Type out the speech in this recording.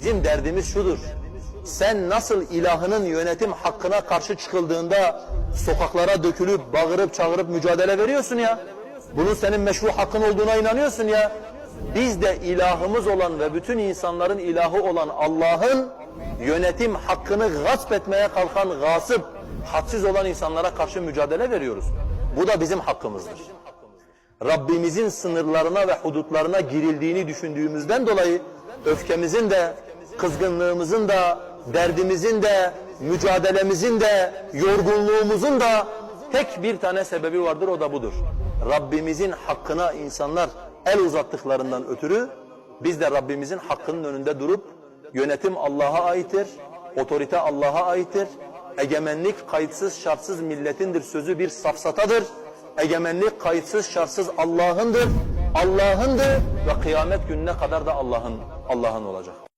Bizim derdimiz şudur. Sen nasıl ilahının yönetim hakkına karşı çıkıldığında sokaklara dökülüp, bağırıp, çağırıp mücadele veriyorsun ya. Bunun senin meşru hakkın olduğuna inanıyorsun ya. Biz de ilahımız olan ve bütün insanların ilahı olan Allah'ın yönetim hakkını gasp etmeye kalkan gasıp, hadsiz olan insanlara karşı mücadele veriyoruz. Bu da bizim hakkımızdır. Rabbimizin sınırlarına ve hudutlarına girildiğini düşündüğümüzden dolayı öfkemizin de, kızgınlığımızın da, derdimizin de, mücadelemizin de, yorgunluğumuzun da tek bir tane sebebi vardır o da budur. Rabbimizin hakkına insanlar el uzattıklarından ötürü biz de Rabbimizin hakkının önünde durup yönetim Allah'a aittir, otorite Allah'a aittir, egemenlik kayıtsız şartsız milletindir sözü bir safsatadır. Egemenlik kayıtsız şartsız Allah'ındır. Allah'ındır ve kıyamet gününe kadar da Allah'ın Allah'ın olacak.